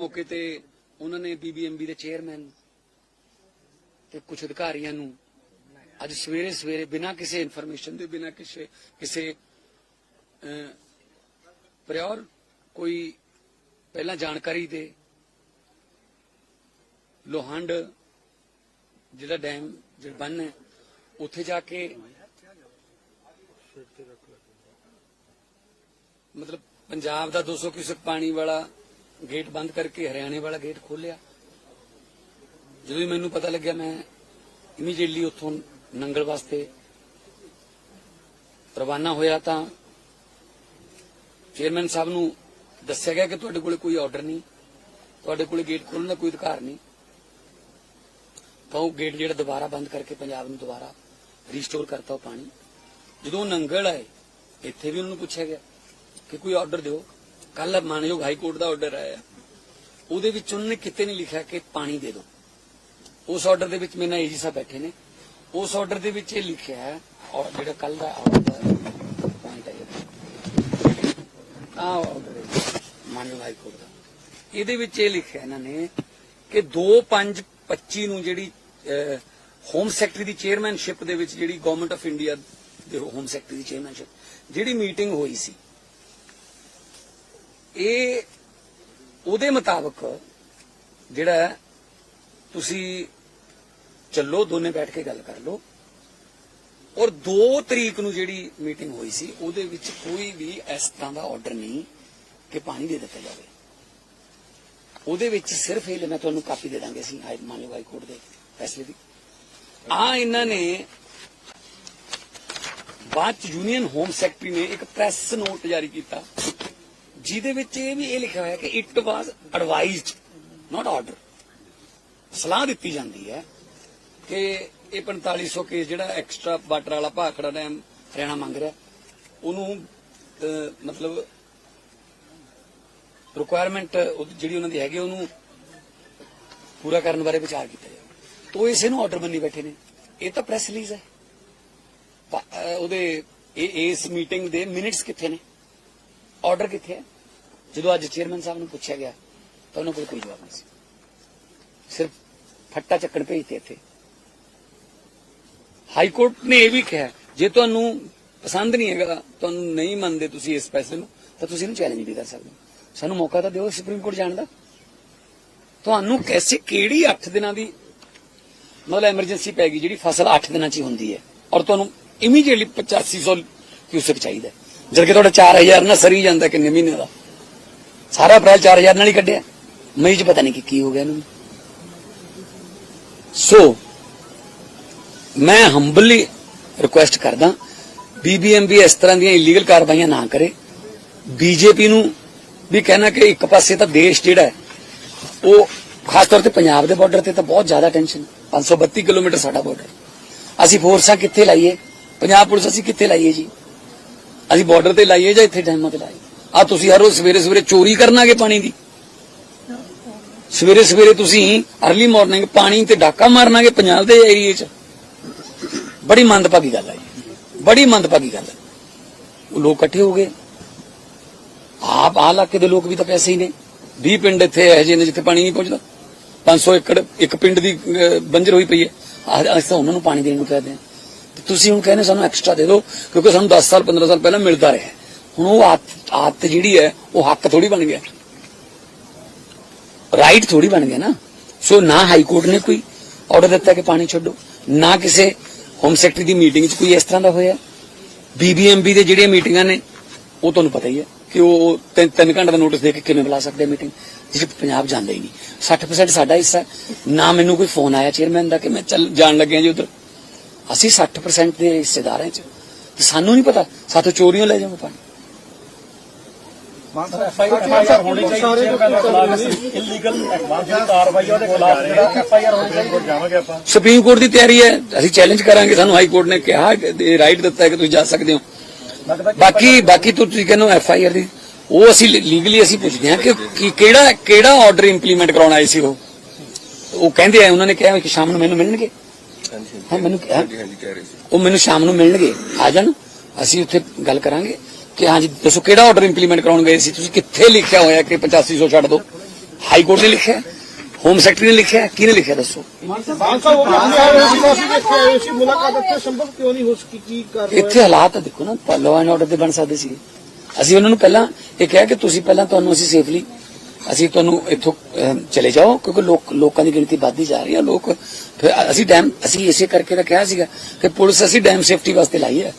ਮੌਕੇ ਤੇ ਉਹਨਾਂ ਨੇ ਬੀਬੀਐਮਬੀ ਦੇ ਚੇਅਰਮੈਨ ਤੇ ਕੁਝ ਅਧਿਕਾਰੀਆਂ ਨੂੰ ਅੱਜ ਸਵੇਰੇ ਸਵੇਰੇ ਬਿਨਾਂ ਕਿਸੇ ਇਨਫੋਰਮੇਸ਼ਨ ਦੇ, ਬਿਨਾਂ ਕਿਸੇ ਕਿਸੇ ਪ੍ਰਿਓਰ ਕੋਈ ਪਹਿਲਾਂ ਜਾਣਕਾਰੀ ਦੇ ਲੋਹੰਡ ਜਿਹੜਾ ਡੈਮ ਜਿਹੜਾ ਬੰਨ ਹੈ, ਉੱਥੇ ਜਾ ਕੇ ਮਤਲਬ ਪੰਜਾਬ ਦਾ 200 ਕਿਊਸਕ ਪਾਣੀ ਵਾਲਾ ਗੇਟ ਬੰਦ ਕਰਕੇ ਹਰਿਆਣੇ ਵਾਲਾ ਗੇਟ ਖੋਲਿਆ ਜਦੋਂ ਹੀ ਮੈਨੂੰ ਪਤਾ ਲੱਗਿਆ, ਮੈਂ ਇਮੀਡੀਏਟਲੀ ਉੱਥੋਂ ਨੰਗਲ ਵਾਸਤੇ ਰਵਾਨਾ ਹੋਇਆ ਤਾਂ ਚੇਅਰਮੈਨ ਸਾਹਿਬ ਨੂੰ ਦੱਸਿਆ ਗਿਆ ਕਿ ਤੁਹਾਡੇ ਕੋਲੇ ਕੋਈ ਆਰਡਰ ਨਹੀਂ, ਤੁਹਾਡੇ ਕੋਲੇ ਗੇਟ ਖੋਲਣ ਦਾ ਕੋਈ ਅਧਿਕਾਰ ਨਹੀਂ। ਤਾਂ ਉਹ ਗੇਟ ਜਿਹੜਾ ਦੁਬਾਰਾ ਬੰਦ ਕਰਕੇ ਪੰਜਾਬ ਨੂੰ ਦੁਬਾਰਾ ਰੀਸਟੋਰ ਕਰਤਾ ਉਹ ਪਾਣੀ। ਜਦੋਂ ਉਹ ਨੰਗਲ ਆਏ, ਇੱਥੇ ਵੀ ਉਹਨਾਂ ਨੂੰ ਪੁੱਛਿਆ ਗਿਆ ਕਿ ਕੋਈ ਆਰਡਰ ਦਿਓ। ਕੱਲ ਮਾਨਯੋਗ ਹਾਈ ਕੋਰਟ ਦਾ ਆਰਡਰ ਆਇਆ। ਉਹਦੇ ਵਿੱਚ ਉਹਨਾਂ ਨੇ ਕਿਤੇ ਨਹੀਂ ਲਿਖਿਆ ਕਿ ਪਾਣੀ ਦੇ ਦਿਓ ਉਸ ਆਰਡਰ ਦੇ ਵਿੱਚ ਮੇਰੇ ਨਾਲ ਏਜੀ ਸਾਹਿਬ ਬੈਠੇ ਨੇ। ਉਸ ਆਰਡਰ ਦੇ ਵਿੱਚ ਇਹ ਲਿਖਿਆ ਹੈ, ਔਰ ਜਿਹੜਾ ਕੱਲ ਦਾ ਆਰਡਰ ਪੁਆਇੰਟ ਹੈ ਆ ਆਰਡਰ ਮਾਨਯੋਗ ਹਾਈ ਕੋਰਟ ਦਾ। ਇਹਦੇ ਵਿੱਚ ਇਹ ਲਿਖਿਆ ਇਹਨਾਂ ਨੇ ਕਿ 2525 ਨੂੰ ਜਿਹੜੀ ਹੋਮ ਸੈਕਟਰੀ ਦੀ ਚੇਅਰਮੈਨਸ਼ਿਪ ਦੇ ਵਿੱਚ ਜਿਹੜੀ ਗਵਰਨਮੈਂਟ ਆਫ ਇੰਡੀਆ ਦੇ ਹੋਮ ਸੈਕਟਰੀ ਦੀ ਚੇਅਰਮੈਨਸ਼ਿਪ ਜਿਹੜੀ ਮੀਟਿੰਗ ਹੋਈ ਸੀ ਇਹ ਉਹਦੇ ਮੁਤਾਬਕ ਜਿਹੜਾ ਤੁਸੀਂ ਚੱਲੋ, ਦੋਨੇ ਬੈਠ ਕੇ ਗੱਲ ਕਰ ਲਓ। ਔਰ 2 ਤਰੀਕ ਨੂੰ ਜਿਹੜੀ ਮੀਟਿੰਗ ਹੋਈ ਸੀ, ਉਹਦੇ ਵਿੱਚ ਕੋਈ ਵੀ ਇਸ ਤਰ੍ਹਾਂ ਦਾ ਆਰਡਰ ਨਹੀਂ ਕਿ ਪਾਣੀ ਦੇ ਦਿੱਤਾ ਜਾਵੇ। ਉਹਦੇ ਵਿੱਚ ਸਿਰਫ ਇਹ ਮੈਂ ਤੁਹਾਨੂੰ ਕਾਪੀ ਦੇ ਦਾਂਗੇ ਅਸੀਂ, ਹਾਈ ਮਾਨਯੋਗ ਹਾਈ ਕੋਰਟ ਦੇ ਫੈਸਲੇ ਦੀ। ਆ ਇਹਨਾਂ ਨੇ ਬਾਅਦ ਚ ਯੂਨੀਅਨ ਹੋਮ ਸੈਕਟਰੀ ਨੇ ਇੱਕ ਪ੍ਰੈਸ ਨੋਟ ਜਾਰੀ ਕੀਤਾ। ਜਿਹਦੇ ਵਿੱਚ ਇਹ ਵੀ ਇਹ ਲਿਖਿਆ ਹੋਇਆ ਕਿ it was advised not order ਸਲਾਹ ਦਿੱਤੀ ਜਾਂਦੀ ਹੈ ਕਿ ਇਹ 4500 ਕੇਸ ਜਿਹੜਾ ਐਕਸਟਰਾ ਵਾਟਰ ਵਾਲਾ ਭਾਖੜਾ ਡੈਮ ਹਰਿਆਣਾ ਮੰਗ ਰਿਹਾ, ਉਹਨੂੰ ਮਤਲਬ ਰਿਕੁਆਇਰਮੈਂਟ ਜਿਹੜੀ ਉਹਨਾਂ ਦੀ ਹੈਗੀ, ਉਹਨੂੰ ਪੂਰਾ ਕਰਨ ਬਾਰੇ ਵਿਚਾਰ ਕੀਤਾ ਜਾਵੇ। ਤੋ ਇਸੇ ਨੂੰ ਆਰਡਰ ਬੰਨੀ ਬੈਠੇ ਨੇ। ਇਹ ਤਾਂ ਪ੍ਰੈਸ ਰਿਲੀਜ਼ ਹੈ। ਉਹਦੇ ਇਸ ਮੀਟਿੰਗ ਦੇ ਮਿੰਟਸ ਕਿੱਥੇ ਨੇ? ਆਰਡਰ ਕਿੱਥੇ ਹੈ? ਜਦੋਂ ਅੱਜ ਚੇਅਰਮੈਨ ਸਾਹਿਬ ਨੂੰ ਪੁੱਛਿਆ ਗਿਆ, ਤਾਂ ਉਹਨਾਂ ਕੋਲ ਕੋਈ ਜਵਾਬ ਨਹੀਂ ਸੀ। ਸਿਰਫ ਫੱਟਾ ਚੱਕਣ ਭੇਜਤੇ ਇੱਥੇ। ਹਾਈ ਕੋਰਟ ਨੇ ਇਹ ਵੀ ਕਿਹਾ, ਜੇ ਤੁਹਾਨੂੰ ਪਸੰਦ ਨਹੀਂ ਹੈਗਾ, ਤੁਹਾਨੂੰ ਨਹੀਂ ਮੰਨਦੇ ਤੁਸੀਂ ਇਸ ਫੈਸਲੇ ਨੂੰ, ਤਾਂ ਤੁਸੀਂ ਇਹਨੂੰ ਚੈਲੰਜ ਵੀ ਕਰ ਸਕਦੇ ਸਾਨੂੰ ਮੌਕਾ ਤਾਂ ਦਿਓ ਸੁਪਰੀਮ ਕੋਰਟ ਜਾਣ ਦਾ। ਤੁਹਾਨੂੰ ਕੈਸੇ, ਕਿਹੜੀ 8 ਦਿਨਾਂ ਦੀ ਮਤਲਬ ਐਮਰਜੈਂਸੀ ਪੈ ਗਈ, ਜਿਹੜੀ ਫਸਲ 8 ਦਿਨਾਂ 'ਚ ਹੀ ਹੁੰਦੀ ਹੈ? ਔਰ ਤੁਹਾਨੂੰ ਇਮੀਡੀਏਟਲੀ 8500 ਕਿਊਸਕ ਚਾਹੀਦਾ ਹੈ। ਜਦ ਕਿ ਤੁਹਾਡਾ 4000 ਨਾ ਸਰੀ ਜਾਂਦਾ ਕਿੰਨੇ ਮਹੀਨੇ ਦਾ। ਸਾਰਾ ਅਪ੍ਰੈਲ 4000 ਨਾਲ ਹੀ ਕੱਢਿਆ। ਮਈ 'ਚ ਪਤਾ ਨਹੀਂ ਕਿ ਕੀ ਹੋ ਗਿਆ ਇਹਨੂੰ ਸੋ ਮੈਂ ਹੰਬਲੀ ਰਿਕੁਐਸਟ ਕਰਦਾ ਬੀਬੀਐਮਬੀ ਇਸ ਤਰ੍ਹਾਂ ਦੀਆਂ ਇਲੀਗਲ ਕਾਰਵਾਈਆਂ ਨਾ ਕਰੇ। ਬੀਜੇਪੀ ਨੂੰ ਵੀ ਕਹਿਣਾ ਕਿ ਇੱਕ ਪਾਸੇ ਤਾਂ ਦੇਸ਼ ਜਿਹੜਾ ਉਹ ਖਾਸ ਤੌਰ ਤੇ ਪੰਜਾਬ ਦੇ ਬਾਰਡਰ ਤੇ ਤਾਂ ਬਹੁਤ ਜ਼ਿਆਦਾ ਟੈਨਸ਼ਨ 532 ਕਿਲੋਮੀਟਰ ਸਾਡਾ ਬਾਰਡਰ ਅਸੀਂ ਫੋਰਸਾਂ ਕਿੱਥੇ ਲਾਈਏ? ਪੰਜਾਬ ਪੁਲਿਸ ਅਸੀਂ ਕਿੱਥੇ ਲਾਈਏ ਜੀ? ਅਸੀਂ ਬਾਰਡਰ ਤੇ ਲਾਈਏ ਜਾਂ ਇੱਥੇ ਡੈਮਾਂ ਤੇ ਲਾਈਏ? ਆ ਤੁਸੀਂ ਹਰ ਰੋਜ਼ ਸਵੇਰੇ ਸਵੇਰੇ ਚੋਰੀ ਕਰਨਾਗੇ ਪਾਣੀ ਦੀ। ਸਵੇਰੇ ਸਵੇਰੇ ਤੁਸੀਂ ਅਰਲੀ ਮਾਰਨਿੰਗ ਪਾਣੀ ਤੇ ਡਾਕਾ ਮਾਰਨਾਗੇ ਪੰਜਾਬ ਦੇ ਏਰੀਏ 'ਚ। ਬੜੀ ਮੰਦਭਾਗੀ ਗੱਲ ਹੈ ਜੀ। ਬੜੀ ਮੰਦਭਾਗੀ ਗੱਲ ਹੈ ਉਹ ਲੋਕ ਇਕੱਠੇ ਹੋ ਗਏ। ਆਪ ਆਹ ਇਲਾਕੇ ਦੇ ਲੋਕ ਵੀ ਤਾਂ ਪੈਸੇ ਹੀ ਨੇ। 20 ਪਿੰਡ ਇੱਥੇ ਇਹੋ ਜਿਹੇ ਨੇ ਜਿੱਥੇ ਪਾਣੀ ਨਹੀਂ ਪਹੁੰਚਦਾ। 500 ਏਕੜ, ਇੱਕ ਪਿੰਡ ਦੀ ਬੰਜਰ ਹੋਈ ਪਈ ਹੈ। ਅਸੀਂ ਤਾਂ ਉਹਨਾਂ ਨੂੰ ਪਾਣੀ ਦੇਣ ਨੂੰ ਕਹਦੇ ਹਾਂ। ਤੁਸੀਂ ਹੁਣ ਕਹਿੰਦੇ ਸਾਨੂੰ ਐਕਸਟਰਾ ਦੇ ਦਿਓ, ਕਿਉਂਕਿ ਸਾਨੂੰ 10 ਸਾਲ 15 ਸਾਲ ਪਹਿਲਾਂ ਮਿਲਦਾ ਰਿਹਾ। ਹੁਣ ਉਹ ਆਦਤ ਜਿਹੜੀ ਹੈ, ਉਹ ਹੱਕ ਥੋੜੀ ਬਣ ਗਿਆ। ਰਾਈਟ ਥੋੜੀ ਬਣ ਗਿਆ ਨਾ। ਸੋ ਨਾ ਹਾਈ ਕੋਰਟ ਨੇ ਕੋਈ ਆਰਡਰ ਦਿੱਤਾ ਕਿ ਪਾਣੀ ਛੱਡੋ। ਨਾ ਕਿਸੇ ਹੋਮ ਸੈਕਟਰੀ ਦੀ ਮੀਟਿੰਗ 'ਚ ਕੋਈ ਇਸ ਤਰ੍ਹਾਂ ਦਾ ਹੋਇਆ। ਬੀਬੀਐਮਬੀ ਦੇ ਜਿਹੜੀਆਂ ਮੀਟਿੰਗਾਂ ਨੇ, ਉਹ ਤੁਹਾਨੂੰ ਪਤਾ ਹੀ ਹੈ ਕਿ ਉਹ ਤਿੰਨ ਤਿੰਨ ਘੰਟੇ ਦਾ ਨੋਟਿਸ ਦੇ ਕੇ ਕਿਵੇਂ ਬੁਲਾ ਸਕਦੇ ਮੀਟਿੰਗ ਜਿਹੜੇ ਪੰਜਾਬ ਜਾਂਦਾ ਹੀ ਨਹੀਂ। 60% ਸਾਡਾ ਹਿੱਸਾ ਨਾ ਮੈਨੂੰ ਕੋਈ ਫੋਨ ਆਇਆ ਚੇਅਰਮੈਨ ਦਾ ਕਿ ਮੈਂ ਚੱਲ ਜਾਣ ਲੱਗਿਆ ਜੀ ਉਧਰ। ਅਸੀਂ 60% ਦੇ ਹਿੱਸੇਦਾਰ 'ਚ। ਸਾਨੂੰ ਨਹੀਂ ਪਤਾ। ਸਾਥੋਂ ਚੋਰੀਆਂ ਲੈ ਜਾਵਾਂ ਪਾਣੀ। ਐਫਆਈਆਰ ਹੋਣੀ ਚਾਹੀਦੀ ਹੈ। ਇਲੀਗਲ ਐਡਵਾਂਸ ਦੀ ਕਾਰਵਾਈ ਉਹਦੇ ਖਿਲਾਫ ਜਿਹੜਾ ਐਫਆਈਆਰ ਹੋਣੀ ਚਾਹੀਦੀ ਜਾਵਾਂਗੇ ਆਪਾਂ। ਸੁਪਰੀਮ ਕੋਰਟ ਦੀ ਤਿਆਰੀ ਹੈ। ਅਸੀਂ ਚੈਲੰਜ ਕਰਾਂਗੇ। ਸਾਨੂੰ ਹਾਈ ਕੋਰਟ ਨੇ ਕਿਹਾ ਰਾਈਟ ਦਿੱਤਾ ਹੈ ਕਿ ਤੁਸੀਂ ਜਾ ਸਕਦੇ ਹੋ। ਬਾਕੀ ਬਾਕੀ ਤੋਂ ਤੁਸੀਂ ਕਹਿੰਦੇ ਐਫ ਆਈ ਆਰ ਦੀ। ਉਹ ਅਸੀਂ ਲੀਗਲੀ ਅਸੀਂ ਪੁੱਛਦੇ ਹਾਂ ਕਿ ਕਿ ਕਿਹੜਾ ਕਿਹੜਾ ਆਰਡਰ ਇੰਪਲੀਮੈਂਟ ਕਰਾਉਣ ਆਏ ਸੀ ਉਹ? ਉਹ ਕਹਿੰਦੇ ਆ ਉਹਨਾਂ ਨੇ ਕਿਹਾ ਕਿ ਸ਼ਾਮ ਨੂੰ ਮੈਨੂੰ ਮਿਲਣਗੇ। ਹਾਂ ਮੈਨੂੰ ਕਿਹਾ। ਉਹ ਮੈਨੂੰ ਸ਼ਾਮ ਨੂੰ ਮਿਲਣਗੇ। ਆ ਜਾਣ। ਅਸੀਂ ਉੱਥੇ ਗੱਲ ਕਰਾਂਗੇ। ਕਿ ਹਾਂਜੀ ਦੱਸੋ ਕਿਹੜਾ ਆਰਡਰ ਇੰਪਲੀਮੈਂਟ ਕਰਾਉਣ ਗਏ ਸੀ? ਤੁਸੀਂ ਕਿੱਥੇ ਲਿਖਿਆ ਹੋਇਆ ਕਿ 8500 ਛੱਡ ਦਿਓ ਹਾਈ ਕੋਰਟ ਨੇ ਲਿਖਿਆ? ਹੋਮ ਸੈਕਟਰੀ ਨੇ ਲਿਖਿਆ? ਕਿਹਨੇ ਲਿਖਿਆ ਦੱਸੋ? ਇੱਥੇ ਹਾਲਾਤ ਦੇਖੋ ਨਾ ਲਾਅ ਐਂਡ ਆਰਡਰ ਤੇ ਬਣ ਸਕਦੇ ਸੀ। ਅਸੀਂ ਉਹਨਾਂ ਨੂੰ ਪਹਿਲਾਂ ਇਹ ਕਿਹਾ ਕਿ ਤੁਸੀਂ ਪਹਿਲਾਂ ਤੁਹਾਨੂੰ ਅਸੀਂ ਸੇਫਲੀ ਅਸੀਂ ਤੁਹਾਨੂੰ ਇੱਥੋਂ ਚਲੇ ਜਾਓ ਕਿਉਂਕਿ ਲੋਕ ਲੋਕਾਂ ਦੀ ਗਿਣਤੀ ਵੱਧਦੀ ਜਾ ਰਹੀ ਹੈ ਲੋਕ ਫਿਰ ਅਸੀਂ ਡੈਮ ਅਸੀਂ ਇਸੇ ਕਰਕੇ ਤਾਂ ਕਿਹਾ ਸੀਗਾ ਕਿ ਪੁਲਿਸ ਅਸੀਂ ਡੈਮ ਸੇਫਟੀ ਵਾਸਤੇ ਲਾਈ ਹੈ।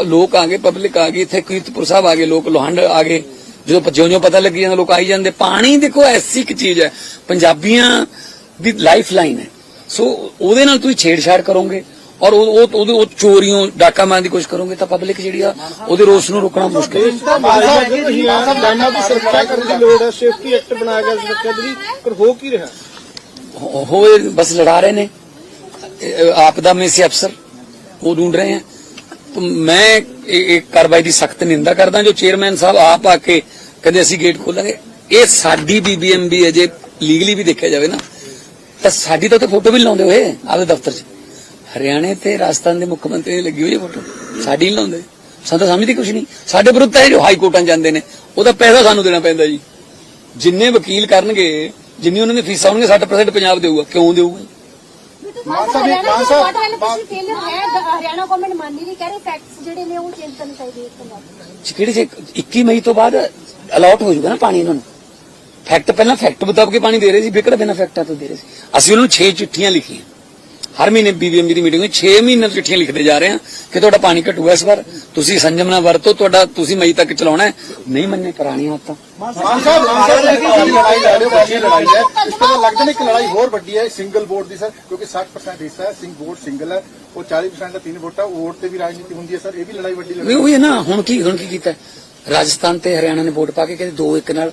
ਲੋਕ ਆ ਗਏ ਪਬਲਿਕ ਆ ਗਈ ਇੱਥੇ ਕੀਰਤਪੁਰ ਸਾਹਿਬ ਆ ਗਏ ਲੋਕ ਲੋਹੰਡ ਆ ਗਏ। ਜਦੋਂ ਜਿਉਂ-ਜਿਉਂ ਪਤਾ ਲੱਗੀ ਜਾਂਦਾ ਲੋਕ ਆਈ ਜਾਂਦੇ। ਪਾਣੀ ਦੇਖੋ ਐਸੀ ਕਿ ਚੀਜ਼ ਹੈ ਪੰਜਾਬੀਆਂ ਦੀ ਲਾਈਫ ਲਾਈਨ ਹੈ। ਸੋ ਉਹਦੇ ਨਾਲ ਤੁਸੀਂ ਛੇੜਛਾੜ ਕਰੋਗੇ ਔਰ ਉਹ ਉਹਦੇ ਉਹ ਚੋਰੀਆਂ ਡਾਕਾ ਮਾਰਨ ਦੀ ਕੋਸ਼ਿਸ਼ ਕਰੋਗੇ ਤਾਂ ਪਬਲਿਕ ਜਿਹੜੀ ਆ ਉਹਦੇ ਰੋਸ ਨੂੰ ਰੋਕਣਾ ਮੁਸ਼ਕਿਲ ਹੈ। ਲਾਈਨਾਂ ਹੋਏ ਬਸ ਲੜਾ ਰਹੇ ਨੇ। ਆਪਦਾ ਮੇਸੀ ਅਫਸਰ ਉਹ ਢੂੰਡ ਰਹੇ ਹਨ ਮੈਂ ਇਹ ਕਾਰਵਾਈ ਦੀ ਸਖਤ ਨਿੰਦਾ ਕਰਦਾ ਜੋ ਚੇਅਰਮੈਨ ਸਾਹਿਬ ਆਪ ਆ ਕੇ ਕਹਿੰਦੇ ਅਸੀਂ ਗੇਟ ਖੋਲਾਂਗੇ। ਇਹ ਸਾਡੀ ਬੀਬੀਐਮਬੀ ਹੈ ਜੇ ਲੀਗਲੀ ਵੀ ਦੇਖਿਆ ਜਾਵੇ ਨਾ, ਤਾਂ ਸਾਡੀ ਤਾਂ ਉੱਥੇ ਫੋਟੋ ਵੀ ਲਾਉਂਦੇ ਹੋਏ, ਆਪਦੇ ਦਫ਼ਤਰ 'ਚ। ਹਰਿਆਣੇ ਤੇ ਰਾਜਸਥਾਨ ਦੇ ਮੁੱਖ ਮੰਤਰੀ ਦੀ ਲੱਗੀ ਹੋਈ ਹੈ ਫੋਟੋ ਸਾਡੀ ਨਹੀਂ ਲਾਉਂਦੇ। ਸਾਨੂੰ ਸਮਝਦੀ ਕੁਝ ਨਹੀਂ ਸਾਡੇ ਵਿਰੁੱਧ ਹੈ ਜੋ ਹਾਈ ਕੋਰਟਾਂ ਜਾਂਦੇ ਨੇ, ਉਹਦਾ ਪੈਸਾ ਸਾਨੂੰ ਦੇਣਾ ਪੈਂਦਾ ਜੀ। ਜਿੰਨੇ ਵਕੀਲ ਕਰਨਗੇ, ਜਿੰਨੀ ਉਹਨਾਂ ਦੀ ਫੀਸਾਂ ਹੋਣਗੇ 60% ਪੰਜਾਬ ਦੇਊਗਾ। ਕਿਉਂ ਦੇਊਗਾ ਹਰਿਆਣਾ ਗਵਰਨਮੈਂਟ ਮੰਨ ਨਹੀਂ ਰਹੀ ਕਹਿ ਰਹੇ ਫੈਕਟਸ ਜਿਹੜੇ ਨੇ ਉਹ ਚੇਂਜ ਕਰਨੇ ਚਾਹੀਦੇ ਇਸ ਪੰਜਾਬ ਕਿਹੜੇ ਜੇ 21 ਮਈ ਤੋਂ ਬਾਅਦ ਅਲਾਟ ਹੋ ਨਾ ਪਾਣੀ ਇਹਨਾਂ ਨੂੰ। ਫੈਕਟ ਪਹਿਲਾਂ ਫੈਕਟ ਮੁਤਾਬਕ ਪਾਣੀ ਦੇ ਰਹੇ ਸੀ ਵਿਕੜ ਬਿਨਾ ਫੈਕਟਾਂ ਤੋਂ ਦੇ ਰਹੇ ਸੀ। ਅਸੀਂ ਉਹਨਾਂ ਨੂੰ 6 ਚਿੱਠੀਆਂ ਲਿਖੀਆਂ। ਹਰ ਮਹੀਨੇ ਬੀਬੀਐਮਬੀ ਦੀ ਮੀਟਿੰਗ ਵਿੱਚ 6 ਮਹੀਨੇ ਤੋਂ ਚਿੱਠੀਆਂ ਲਿਖਦੇ ਜਾ ਰਹੇ ਹਾਂ ਕਿ ਤੁਹਾਡਾ ਪਾਣੀ ਘਟੂਗਾ ਇਸ ਵਾਰ। ਤੁਸੀਂ ਸੰਜਮ ਨਾਲ ਵਰਤੋ ਤੁਹਾਡਾ ਤੁਸੀਂ ਮਈ ਤੱਕ ਚਲਾਉਣਾ ਹੈ। ਨਹੀਂ ਮੰਨੇ ਪੁਰਾਣੀਆਂ ਆਦਤਾਂ। ਮਾਨ ਸਾਹਿਬ ਮਾਨ ਸਾਹਿਬ ਨੇ ਕਿਹਾ ਲੜਾਈ ਲੜ ਰਹੇ ਹੋ ਵੱਡੀ ਲੜਾਈ ਹੈ। ਇਸ ਤੋਂ ਲੱਗਦਾ ਨਹੀਂ ਕਿ ਲੜਾਈ ਹੋਰ ਵੱਡੀ ਹੈ ਸਿੰਗਲ ਵੋਟ ਦੀ ਸਰ ਕਿਉਂਕਿ 60% ਹਿੱਸਾ ਹੈ ਸਿੰਘ ਵੋਟ ਸਿੰਗਲ ਹੈ। ਉਹ 40% ਦਾ ਤਿੰਨ ਵੋਟਾਂ ਵੋਟ ਤੇ ਵੀ ਰਾਜਨੀਤੀ ਹੁੰਦੀ ਹੈ ਸਰ ਇਹ ਵੀ ਲੜਾਈ ਵੱਡੀ ਲੜਾਈ ਉਹ ਹੀ ਨਾ ਹੁਣ ਕੀ ਹੁਣ ਕੀ ਕੀਤਾ ਰਾਜਸਥਾਨ ਤੇ ਹਰਿਆਣਾ ਨੇ ਵੋਟ ਪਾ ਕੇ ਕਹਿੰਦੇ ਦੋ ਇੱਕ ਨਾਲ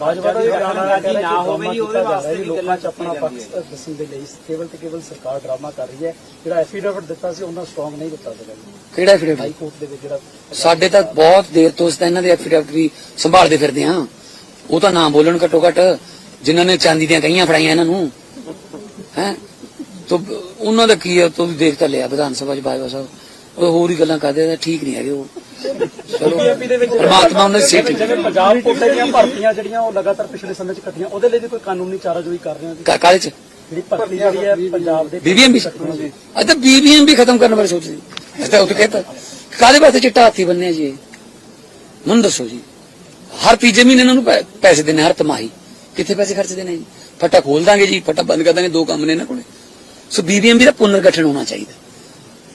ਭਾਜਪਾ ਦਾ ਕਿ ਨਾ ਹੋਵੇ ਜੀ ਉਹਦੇ ਵਾਸਤੇ ਵੀ ਲੋਕਾਂ 'ਚ ਆਪਣਾ ਪੱਖ ਦੱਸਣ ਦੇ ਲਈ ਕੇਵਲ ਤੇ ਕੇਵਲ ਸਰਕਾਰ ਡਰਾਮਾ ਕਰ ਰਹੀ ਹੈ ਜਿਹੜਾ ਐਫੀਡੇਵਿਟ ਦਿੱਤਾ ਸੀ ਉਹਨਾਂ ਸਟਰੋਂਗ ਨਹੀਂ ਦਿੱਤਾ ਸੀਗਾ ਕਿਹੜਾ ਐਫੀਡੇਵਿਟ ਹਾਈ ਕੋਰਟ ਦੇ ਵਿੱਚ ਜਿਹੜਾ ਸਾਡੇ ਤਾਂ ਬਹੁਤ ਦੇਰ ਤੋਂ ਅਸੀਂ ਤਾਂ ਇਹਨਾਂ ਦੇ ਐਫੀਡੇਵਿਟ ਵੀ ਸੰਭਾਲਦੇ ਫਿਰਦੇ ਹਾਂ। ਉਹ ਤਾਂ ਨਾ ਬੋਲਣ ਘੱਟੋ ਘੱਟ ਜਿਨ੍ਹਾਂ ਨੇ ਚਾਂਦੀ ਦੀਆਂ ਕਹੀਆਂ ਫੜਾਈਆਂ ਇਹਨਾਂ ਨੂੰ। ਹੈ? ਤੋ ਉਹਨਾਂ ਦਾ ਕੀ ਹੈ ਤੋ ਵੀ ਦੇਖ ਤਾਂ ਲਿਆ ਵਿਧਾਨ ਸਭਾ ਚ ਬਾਜਵਾ ਸਾਹਿਬ। ਉਹ ਹੋਰ ਹੀ ਗੱਲਾਂ ਕਰਦੇ ਆ ਠੀਕ ਨਹੀਂ ਹੈਗੇ ਉਹ। ਦੇ ਵਿੱਚ ਪਰਮਾਤਮਾ ਦੀ ਸਿਹਤ ਜਿਵੇਂ ਪੰਜਾਬ ਕੋਟੇ ਦੀਆਂ ਭਰਤੀਆਂ ਜਿਹੜੀਆਂ ਉਹ ਲਗਾਤਾਰ ਪਿਛਲੇ ਸਮੇਂ 'ਚ ਘਟੀਆਂ ਉਹਦੇ ਲਈ ਵੀ ਕੋਈ ਕਾਨੂੰਨੀ ਚਾਰਾਜੋਈ ਕਰ ਰਹੇ ਹੋ? ਕਾਲੇ ਚ? ਜਿਹੜੀ ਭਰਤੀ ਜਿਹੜੀ ਹੈ ਪੰਜਾਬ ਦੇ ਬੀਬੀਐਮ ਵੀ? ਅੱਛਾ ਬੀਬੀਐਮ ਵੀ ਖਤਮ ਕਰਨ ਬਾਰੇ ਸੋਚਦੇ ਅੱਛਾ ਉਹ ਤਾਂ ਕਹਿੰਦਾ ਕਾਦੇ ਵਾਸਤੇ ਚਿੱਟਾ ਹਾਥੀ ਬੰਨਿਆ ਜੀ? ਮੈਨੂੰ ਦੱਸੋ ਜੀ। ਹਰ ਤੀਜੇ ਮਹੀਨੇ ਇਹਨਾਂ ਨੂੰ ਪੈਸੇ ਦੇਣੇ ਹਰ ਤਿਮਾਹੀ। ਕਿੱਥੇ ਪੈਸੇ ਖਰਚ ਦੇਣੇ ਜੀ? ਫਟਾ ਖੋਲ ਦਾਂਗੇ ਜੀ ਫਟਾ ਬੰਦ ਕਰ ਦਾਂਗੇ ਦੋ ਕੰਮ ਨੇ ਇਹਨਾਂ ਕੋਲੇ। ਸੋ ਬੀਬੀਐਮ ਦਾ ਪੁਨਰ ਗਠਨ ਹੋਣਾ ਚਾਹੀਦਾ।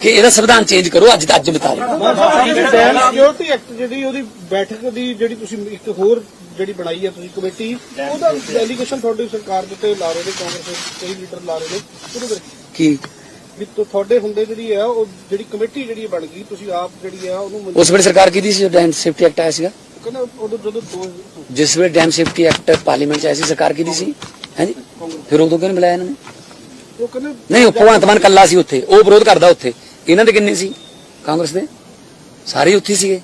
ਕਿ ਇਹਦਾ ਸੰਵਿਧਾਨ ਚੇਂਜ ਕਰੋ ਅੱਜ ਦਾ ਅੱਜ ਡੈਮ ਸਿਕਿਉਰਿਟੀ ਐਕਟ ਜਿਹੜੀ ਉਹਦੀ ਬੈਠਕ ਦੀ ਜਿਹੜੀ ਤੁਸੀਂ ਇੱਕ ਹੋਰ ਜਿਹੜੀ ਬਣਾਈ ਹੈ ਤੁਸੀਂ ਕਮੇਟੀ ਉਹਦਾ ਐਲੀਗੇਸ਼ਨ ਤੁਹਾਡੀ ਸਰਕਾਰ ਦੇ ਉੱਤੇ ਲਾ ਰਹੇ ਨੇ ਕਾਂਗਰਸ ਦੇ ਕਈ ਲੀਡਰ ਲਾ ਰਹੇ ਨੇ ਉਹਦੇ ਬਾਰੇ ਕੀ? ਵੀ ਤੁ- ਤੁਹਾਡੇ ਹੁੰਦੇ ਜਿਹੜੀ ਹੈ ਉਹ ਜਿਹੜੀ ਕਮੇਟੀ ਜਿਹੜੀ ਬਣ ਗਈ ਤੁਸੀਂ ਆਪ ਜਿਹੜੀ ਆ ਉਹਨੂੰ ਮਨਜ਼ੂਰ- ਉਸ ਵੇਲੇ ਸਰਕਾਰ ਕੀਤੀ ਸੀ ਡੈਮ ਸੇਫਟੀ ਐਕਟ ਆਇਆ ਸੀਗਾ? ਕਹਿੰਦਾ ਉਦੋਂ ਜਦੋਂ ਦੋ ਜਿਸ ਵੇਲੇ ਡੈਮ ਸੇਫਟੀ ਐਕਟ ਪਾਰਲੀਮੈਂਟ ਚ ਆਇਆ ਸੀ ਸਰਕਾਰ ਕੀਤੀ ਸੀ? ਹਾਂਜੀ? ਫਿਰ ਉਦੋਂ ਕਿਉਂ ਨੀ ਬੁਲਾਇਆ ਇਹਨਾਂ ਨੇ? ਉਹ ਕਹਿੰਦੇ ਨਹੀਂ ਉਹ ਭਗਵੰਤ ਮਾਨ ਕੱਲਾ ਸੀ ਉੱਥੇ ਉਹ ਵਿਰੋਧ ਕਰਦਾ ਉੱਥੇ। ਇਹਨਾਂ ਦੇ ਕਿੰਨੇ ਸੀ? ਕਾਂਗਰਸ ਦੇ? ਸਾਰੇ ਉੱਥੇ ਸੀਗੇ।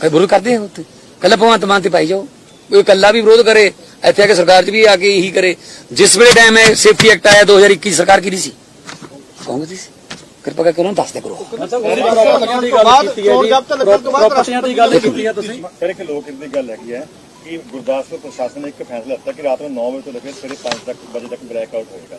ਕਈ ਵਿਰੋਧ ਕਰਦੇ ਆ ਉੱਥੇ। ਕੱਲਾ ਭਗਵੰਤ ਮਾਨ ਤੇ ਪਾਈ ਜਾਓ। ਉਹ ਕੱਲਾ ਵੀ ਵਿਰੋਧ ਕਰੇ ਇੱਥੇ ਆ ਕੇ ਸਰਕਾਰ 'ਚ ਵੀ ਆ ਕੇ ਇਹੀ ਕਰੇ। ਜਿਸ ਵੇਲੇ ਟਾਈਮ ਹੈ ਸੇਫਟੀ ਐਕਟ ਆਇਆ 2021 ਸਰਕਾਰ ਕਿਹਦੀ ਸੀ? ਕਾਂਗਰਸ ਦੀ ਸੀ। ਕਿਰਪਾ ਕਰਕੇ ਉਹਨਾਂ ਨੂੰ ਦੱਸ ਦੇ ਕਰੋ। ਅੱਛਾ ਪ੍ਰਾਪਰਟੀਆਂ ਦੀ ਗੱਲ ਕੀਤੀ ਹੈ ਚੋਣ ਜ਼ਾਬਤਾ ਲੱਗਣ ਤੋਂ ਬਾਅਦ ਪ੍ਰਾਪਰਟੀਆਂ ਦੀ ਗੱਲ ਕੀਤੀ ਹੈ ਤੁਸੀਂ? ਫਿਰ ਇੱਕ ਲੋਕ ਹਿੱਤ ਦੀ ਗੱਲ ਹੈਗੀ ਹੈ ਕਿ ਗੁਰਦਾਸਪੁਰ ਪ੍ਰਸ਼ਾਸਨ ਨੇ ਇੱਕ ਫੈਸਲਾ ਲਿੱਤਾ ਕਿ ਰਾਤ ਨੂੰ 9 ਵਜੇ ਤੋਂ ਲੈ ਕੇ ਸਵੇਰੇ 5 ਤੱਕ ਵਜੇ ਤੱਕ ਬ੍ਰੇਕ ਆਊਟ ਹੋਏਗਾ।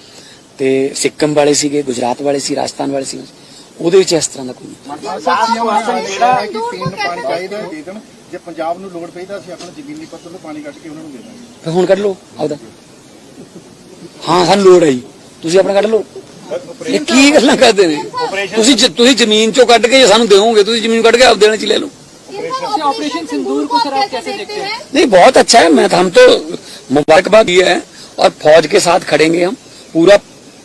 ਤੇ ਸਿੱਕਮ ਵਾਲੇ ਸੀਗੇ ਗੁਜਰਾਤ ਵਾਲੇ ਸੀ ਰਾਜਸਥਾਨ ਵਾਲੇ ਸੀ ਉਹਦੇ ਵਿੱਚ ਇਸ ਤਰ੍ਹਾਂ ਦਾ ਕੋਈ ਨਹੀਂ ਸਾਹਿਬ ਸੀਐਮ ਨੇ ਕਿਹਾ ਹੈ ਕਿ ਪੀਣ ਨੂੰ ਪਾਣੀ ਚਾਹੀਦਾ ਹੈ, ਦੇ ਦੇਣ ਜੇ ਪੰਜਾਬ ਨੂੰ ਲੋੜ ਪਈ ਤਾਂ ਅਸੀਂ ਆਪਣਾ ਜ਼ਮੀਨੀ ਪੱਧਰ ਤੋਂ ਪਾਣੀ ਕੱਢ ਕੇ ਉਹਨਾਂ ਨੂੰ ਦੇ ਦਾਂਗੇ ਫਿਰ ਹੁਣ ਕੱਢ ਲਓ ਆਪਦਾ ਹਾਂ ਸਾਨੂੰ ਲੋੜ ਹੈ ਜੀ ਤੁਸੀਂ ਆਪਣਾ ਕੱਢ ਲਓ ਇਹ ਕੀ ਗੱਲਾਂ ਕਰਦੇ ਨੇ ਤੁਸੀਂ ਜ- ਤੁਸੀਂ ਜ਼ਮੀਨ ਚੋਂ ਕੱਢ ਕੇ ਜੇ ਸਾਨੂੰ ਦਿਓਗੇ ਤੁਸੀਂ ਜ਼ਮੀਨ ਕੱਢ ਕੇ ਆਪ ਦੇਣੇ ਚ ਲੈ ਲਓ ऑपरेशन सिंदूर को सर आप कैसे देखते हैं नहीं बहुत अच्छा है मैं हम तो मुबारकबाद दिया है और फौज के साथ खड़ेंगे हम पूरा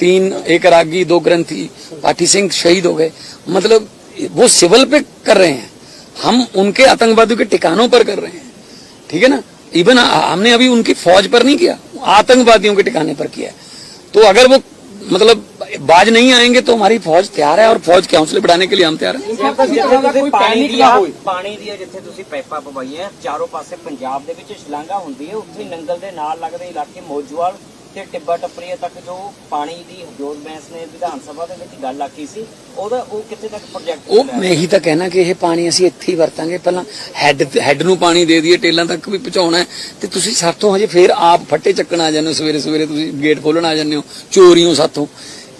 तीन एक रागी दो ग्रंथी पाठी सिंह शहीद हो गए मतलब वो सिविल पे कर रहे हैं हम उनके आतंकवादियों के ठिकानों पर कर रहे हैं ठीक है ना इवन हमने अभी उनकी फौज पर नहीं किया आतंकवादियों के ठिकाने पर किया है तो अगर वो मतलब बाज नहीं आएंगे तो हमारी फौज तैयार है और फौज के हौसले बढ़ाने के लिए हम तैयार हैं ਜਿੱਥੇ ਤੁਸੀਂ ਪਾਣੀ ਦੀਆਂ ਪਾਣੀ ਦੀਆਂ ਜਿੱਥੇ ਤੁਸੀਂ ਪਾਈਪਾਂ ਪਵਾਈਆਂ ਚਾਰੋਂ ਪਾਸੇ ਪੰਜਾਬ ਦੇ ਵਿੱਚ ਸ਼ਲਾਂਘਾ ਹੁੰਦੀ ਹੈ ਉੱਥੇ ਨੰਗਲ ਦੇ ਨਾਲ ਲੱਗਦੇ ਇਲਾਕੇ ਮੋਜਵਾਲ ਤੇ ਟਿੱਬਾ ਟੱਪਰੀਆ ਤੱਕ ਜੋ ਪਾਣੀ ਦੀ ਹਰਜੋਤ ਬੈਂਸ ਨੇ ਵਿਧਾਨ ਸਭਾ ਦੇ ਵਿੱਚ ਗੱਲ ਆਖੀ ਸੀ ਉਹਦਾ ਉਹ ਕਿੱਥੇ ਤੱਕ ਪ੍ਰੋਜੈਕਟ ਉਹ ਮੈਂ ਇਹੀ ਤਾਂ ਕਹਿਣਾ ਕਿ ਇਹ ਪਾਣੀ ਅਸੀਂ ਇੱਥੇ ਹੀ ਵਰਤਾਂਗੇ ਪਹਿਲਾਂ ਹੈੱਡ ਹੈੱਡ ਨੂੰ ਪਾਣੀ ਦੇ ਦਈਏ ਟੇਲਾਂ ਤੱਕ ਵੀ ਪਹੁੰਚਾਉਣਾ ਹੈ। ਤੇ ਤੁਸੀਂ ਸਾਥੋਂ ਹਜੇ ਫੇਰ ਆਪ ਫੱਟੇ ਚੱਕਣ ਆ ਜਾਂਦੇ ਹੋ ਸਵੇਰੇ ਸਵੇਰੇ ਤੁਸੀਂ ਗੇਟ ਖੋਲਣ ਆ ਜਾਂਦੇ ਹੋ ਚੋਰੀਆਂ ਸਾਥੋਂ।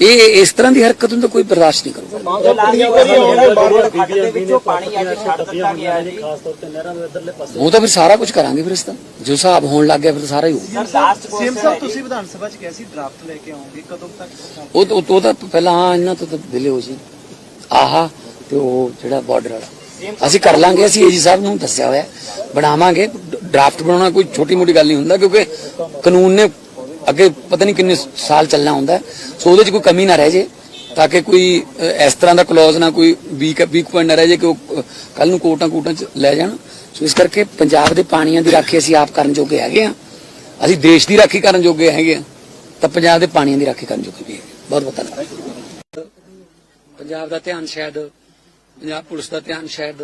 ਇਹ ਇਸ ਤਰ੍ਹਾਂ ਦੀ ਹਰਕਤ ਨੂੰ ਤਾਂ ਕੋਈ ਬਰਦਾਸ਼ਤ ਨਹੀਂ ਕਰੂਗਾ। ਖੱਡ ਦੇ ਵਿੱਚੋਂ ਪਾਣੀ ਅੱਜ ਛੱਡ ਦਿੱਤਾ ਗਿਆ ਹੈ ਜੀ ਖਾਸ ਤੌਰ ਤੇ ਨਹਿਰਾਂ ਦੇ ਇਧਰਲੇ ਪਾਸੇ। ਉਹ ਤਾਂ ਫਿਰ ਸਾਰਾ ਕੁਝ ਕਰਾਂਗੇ ਫਿਰ ਇਸ ਤਾਂ ਜੋ ਹਿਸਾਬ ਹੋਣ ਲੱਗ ਗਿਆ ਫਿਰ ਸਾਰਾ ਹੀ ਹੋਊ। ਸਰ ਲਾਸਟ ਸੀਐਮ ਸਾਹਿਬ ਤੁਸੀਂ ਵਿਧਾਨ ਸਭਾ ਚ ਕਿਹਾ ਸੀ ਡਰਾਫਟ ਲੈ ਕੇ ਆਉਂਗੇ ਕਦੋਂ ਤੱਕ ਉਹ ਤਾਂ ਪਹਿਲਾਂ ਹਾਂ ਇਹਨਾਂ ਤੋਂ ਤਾਂ ਦਿਲੇ ਹੋ ਸੀ। ਆਹਾ ਤੇ ਉਹ ਜਿਹੜਾ ਬਾਰਡਰ ਵਾਲਾ। ਅਸੀਂ ਕਰ ਲਾਂਗੇ ਅਸੀਂ ਏਜੀ ਸਾਹਿਬ ਨੂੰ ਦੱਸਿਆ ਹੋਇਆ। ਹੈ। ਬਣਾਵਾਂਗੇ। ਡਰਾਫਟ ਬਣਾਉਣਾ ਕੋਈ ਛੋਟੀ ਮੋਟੀ ਗੱਲ ਨਹੀਂ ਹੁੰਦਾ ਕਿਉਂਕਿ ਕਾਨੂੰਨ ਨੇ ਅੱਗੇ ਪਤਾ ਨਹੀਂ ਕਿੰਨੇ ਸਾਲ ਚੱਲਣਾ ਹੁੰਦਾ। ਹੈ। ਸੋ ਉਹਦੇ 'ਚ ਕੋਈ ਕਮੀ ਨਾ ਰਹਿ ਜੇ। ਤਾਂ ਕਿ ਕੋਈ ਇਸ ਤਰ੍ਹਾਂ ਦਾ ਕਲੌਜ਼ ਨਾ ਕੋਈ ਵੀਕ ਵੀਕ ਪੁਆਇੰਟ ਨਾ ਰਹਿ ਜੇ ਕਿ ਉਹ ਕੱਲ ਨੂੰ ਕੋਟਾਂ ਕੋਟਾਂ 'ਚ ਲੈ ਜਾਣ। ਸੋ ਇਸ ਕਰਕੇ ਪੰਜਾਬ ਦੇ ਪਾਣੀਆਂ ਦੀ ਰਾਖੀ ਅਸੀਂ ਆਪ ਕਰਨ ਜੋਗੇ ਹੈਗੇ ਆ ਅਸੀਂ ਦੇਸ਼ ਦੀ ਰਾਖੀ ਕਰਨ ਜੋਗੇ ਹੈਗੇ ਆ ਤਾਂ ਪੰਜਾਬ ਦੇ ਪਾਣੀਆਂ ਦੀ ਰਾਖੀ ਕਰਨ ਜੋਗੇ ਵੀ ਹੈਗੇ ਬਹੁਤ ਬਹੁਤ ਧੰਨਵਾਦ। ਪੰਜਾਬ ਦਾ ਧਿਆਨ ਸ਼ਾਇਦ, ਪੰਜਾਬ ਪੁਲਿਸ ਦਾ ਧਿਆਨ ਸ਼ਾਇਦ